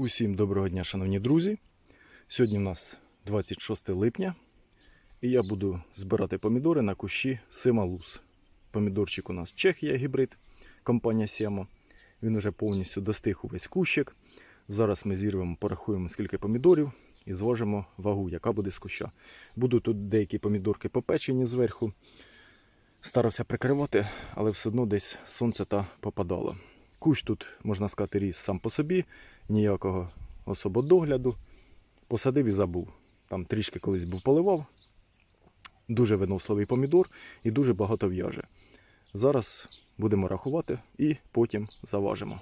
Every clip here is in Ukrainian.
Усім доброго дня, шановні друзі. Сьогодні в нас 26 липня, і я буду збирати помідори на кущі Сималус. Помідорчик у нас Чехія гібрид, компанія Сіамо. Він вже повністю достиг увесь кущик. Зараз ми зірвемо, порахуємо, скільки помідорів і зважимо вагу, яка буде з куща. Будуть тут деякі помідорки попечені зверху. Старався прикривати, але все одно десь сонце та попадало. Кущ тут, можна сказати, ріс сам по собі, ніякого особо догляду. Посадив і забув. Там трішки колись був поливав. Дуже виносливий помідор і дуже багато в'яже. Зараз будемо рахувати і потім заважимо.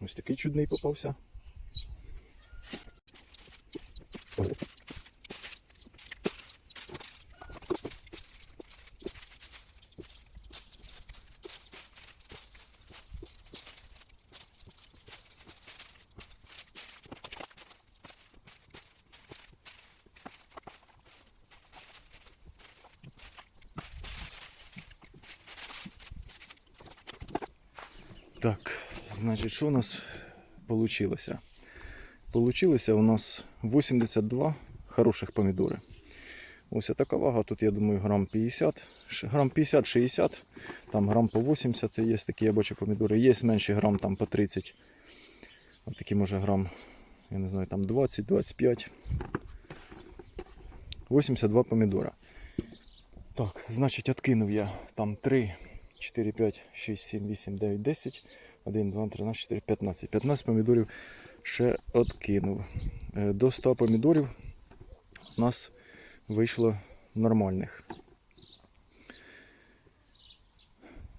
Ось такий чудний попався. Так, значить, що у нас вийшло? Получилося у нас 82 хороших помідори. Ось така вага. Тут, я думаю, грам 50, грам 50-60, там грам по 80 є такі я бачу помідори. Є менші грам там по 30. Ось такі може грам, я не знаю, там 20-25. 82 помідора. Так, значить, откинув я там 3, 4, 5, 6, 7, 8, 9, 10, 1, 2, 13, 4, 15. 15 помідорів ще откинув. Е, До 100 помідорів у нас вийшло нормальних.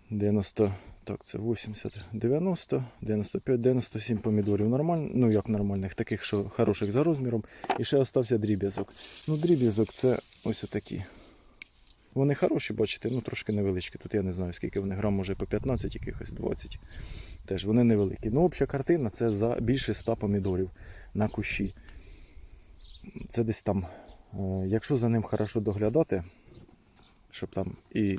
90, так, це 80, 90, 95, 97 помідорів нормальних, ну як нормальних, таких, що хороших за розміром. І ще остався дріб'язок. Ну, дріб'язок це ось отакі. Вони хороші, бачите, ну трошки невеличкі. Тут я не знаю, скільки вони грам, може по 15, якихось 20. Теж вони невеликі. Ну, обща картина це за більше 100 помідорів на кущі. Це десь там, е, якщо за ним хорошо доглядати, щоб там і.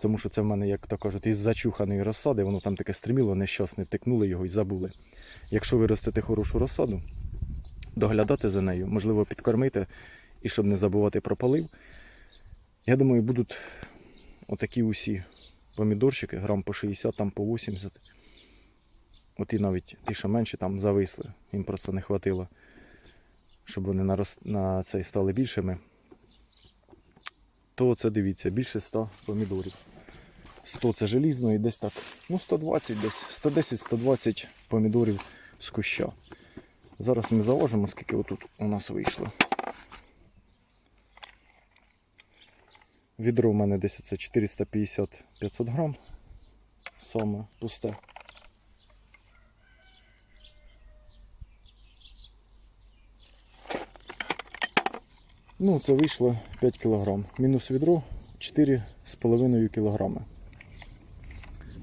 Тому що це в мене, як то кажуть, із зачуханої розсади, воно там таке стриміло, нещасне, втикнули його і забули. Якщо ви ростете хорошу розсаду, доглядати за нею, можливо, підкормити, і щоб не забувати про полив, я думаю, будуть отакі усі помідорчики, грам по 60, там по 80. От і навіть ті, що менші, там зависли. Їм просто не хватило, щоб вони на, роз... на цей стали більшими. То це дивіться, більше 100 помідорів. 100 це желізно і десь так, ну 120 десь, 110-120 помідорів з куща. Зараз ми заложимо, скільки отут у нас вийшло. Відро у мене десь це 450-500 грам. Саме пусте. Ну, це вийшло 5 кг. Мінус відро 4,5 кг.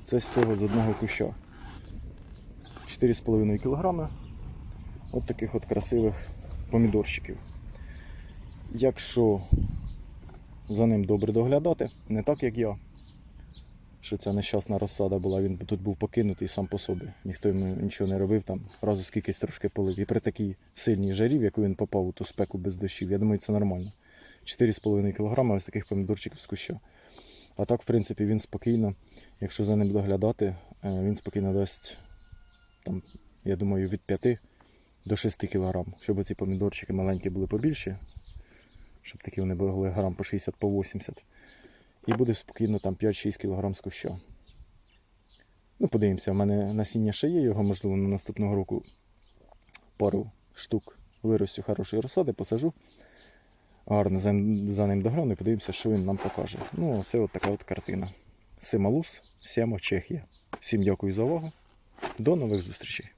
Це з цього з одного куща. 4,5 кг. От таких от красивих помідорчиків. Якщо за ним добре доглядати, не так як я. Що ця нещасна розсада була, він тут був покинутий сам по собі. Ніхто йому нічого не робив, там разу скількись трошки полив. І при такій сильній жарі, в яку він попав у ту спеку без дощів, я думаю, це нормально. 4,5 кг ось таких помідорчиків з куща. А так, в принципі, він спокійно, якщо за ним доглядати, е, він спокійно дасть, там, я думаю, від 5 до 6 кг, щоб ці помідорчики маленькі були побільші, щоб такі вони були грам по 60 по 80. І буде спокійно там 5-6 кг з куща. Ну, подивимося, в мене насіння ще є, його, можливо, на наступного року пару штук виростю хорошої розсади, посажу. Гарно за, ним догляну і подивимося, що він нам покаже. Ну, це от така от картина. Сималус, Сімо, Чехія. Всім дякую за увагу. До нових зустрічей.